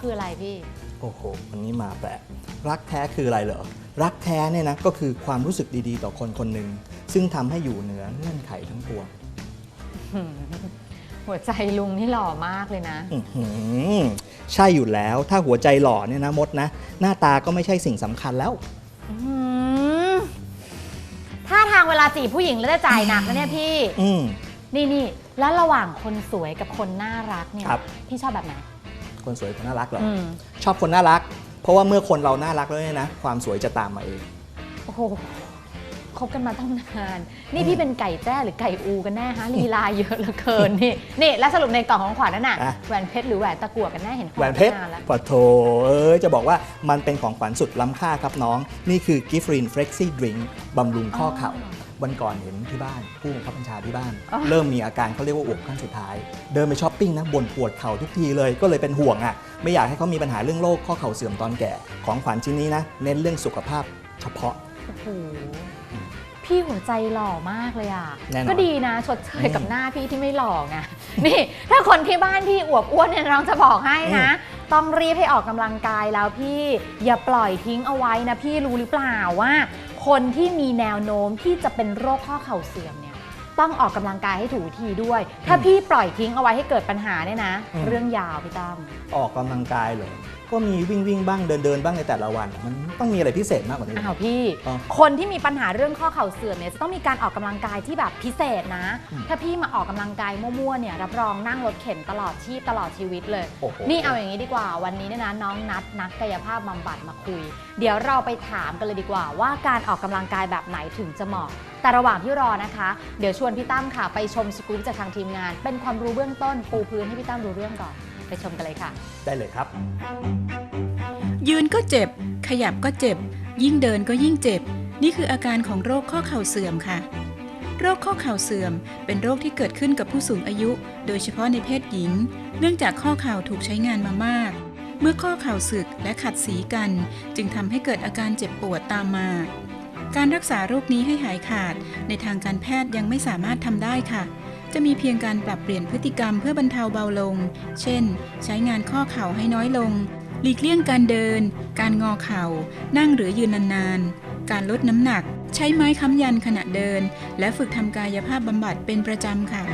คืออะไรพี่ โอ้โหวันนี้มาแปลกรักแท้คืออะไรเหรอ รักแท้เนี่ยนะก็คือความรู้สึกดีๆ ต่อคนคนหนึ่งซึ่งทำให้อยู่เหนือเงื่อนไขทั้งปวงหัวใจลุงนี่หล่อมากเลยนะ อื้อหือใช่อยู่แล้ว ถ้าหัวใจหล่อเนี่ยนะมดนะ หน้าตาก็ไม่ใช่สิ่งสำคัญแล้ว อืมถ้าทางเวลาจีบผู้หญิงแล้วจะจ่ายหนักนะเนี่ยพี่ อืม นี่นี่แล้วระหว่างคนสวยกับคนน่ารักเนี่ย ครับ พี่ชอบแบบไหน คนสวยคนน่ารักเหรออืมชอบคนน่ารัก เพราะว่าเมื่อคนเราน่ารักแล้วเนี่ยนะ ความสวยจะตามมาเองโอ้โหคบกันมาตั้งนาน นี่พี่เป็นไก่แจ้หรือไก่อูกันแน่ฮะลีลาเยอะเหลือเกินนี่นี่แล้วสรุปในกล่องของขวัญนั่นน่ะอะแหวนเพชรหรือแหวนตะกั่วกันแน่เห็นแหวนเพชรนานแล้วปะโถเอ้ยจะบอกว่ามันเป็นของขวัญสุดล้ำค่าครับน้อง นี่คือ g i f r i n Flexi Drink บำรุงข้อเข่า วันก่อนเห็นที่บ้าน ผู้บังคับบัญชาที่บ้านอ๋อเริ่มมีอาการเขาเรียกว่าอวบขั้นสุดท้าย เดินไปช้อปปิ้งนะบ่นปวดเข่าทุกทีเลยก็เลยเป็นห่วงอะไม่อยากให้เขามีปัญหาเรื่องโรคข้อเข่าเสื่อมตอนแก่ของขวัญชิ้นนี้นะเน้นเรื่องสุขภาพเฉพาะโอ้โหพี่หัวใจหล่อมากเลยอะแน่นอนก็ดีนะ ชดเชยกับอืมหน้าพี่ที่ไม่หล่อไง นี่ ถ้าคนที่บ้านพี่อวบอ้วนเนี่ยน้องจะบอกให้นะ ต้องรีบให้ออกกำลังกายแล้วพี่ อย่าปล่อยทิ้งเอาไว้นะพี่รู้หรือเปล่าว่า คนที่มีแนวโน้มที่จะเป็นโรคข้อเข่าเสื่อมเนี่ย ต้องออกกำลังกายให้ถูกวิธีด้วย ถ้าพี่ปล่อยทิ้งเอาไว้ให้เกิดปัญหาเนี่ยนะเรื่องยาวพี่ตั้ม ออกกำลังกายเลยก็มีวิ่งวิ่งบ้างเดินเดินบ้างในแต่ละวัน มันต้องมีอะไรพิเศษมากกว่านี้ อ้าวพี่ อ๋อคนที่มีปัญหาเรื่องข้อเข่าเสื่อมเนี่ยจะต้องมีการออกกำลังกายที่แบบพิเศษนะ อืมถ้าพี่มาออกกำลังกายมั่วๆเนี่ยรับรองนั่งรถเข็นตลอดชีพตลอดชีวิตเลย โอ้โห นี่เอาอย่างนี้ดีกว่า วันนี้เนี่ยนะน้องนัดนักกายภาพบำบัดมาคุย เดี๋ยวเราไปถามกันเลยดีกว่า ว่าการออกกำลังกายแบบไหนถึงจะเหมาะ แต่ระหว่างที่รอนะคะ เดี๋ยวชวนพี่ตั้มค่ะไปชมสกู๊ปจากทางทีมงาน เป็นความรู้เบื้องต้นปูพื้นให้พี่ตั้มรู้เรื่องก่อน ไปชมกันเลยค่ะ ได้เลยครับ ยืนก็เจ็บ ขยับก็เจ็บ ยิ่งเดินก็ยิ่งเจ็บ นี่คืออาการของโรคข้อเข่าเสื่อมค่ะ โรคข้อเข่าเสื่อม เป็นโรคที่เกิดขึ้นกับผู้สูงอายุ โดยเฉพาะในเพศหญิง เนื่องจากข้อเข่าถูกใช้งานมามาก เมื่อข้อเข่าสึกและขัดสีกัน จึงทำให้เกิดอาการเจ็บปวดตามมา การรักษาโรคนี้ให้หายขาด ในทางการแพทย์ยังไม่สามารถทำได้ค่ะ จะมีเพียงการปรับเปลี่ยนพฤติกรรมเพื่อบรรเทาเบาลง เช่น ใช้งานข้อเข่าให้น้อยลง หลีกเลี่ยงการเดิน การงอเข่า นั่งหรือยืนนานๆ การลดน้ำหนัก ใช้ไม้ค้ำยันขณะเดิน และฝึกทำกายภาพบำบัดเป็นประจำค่ะ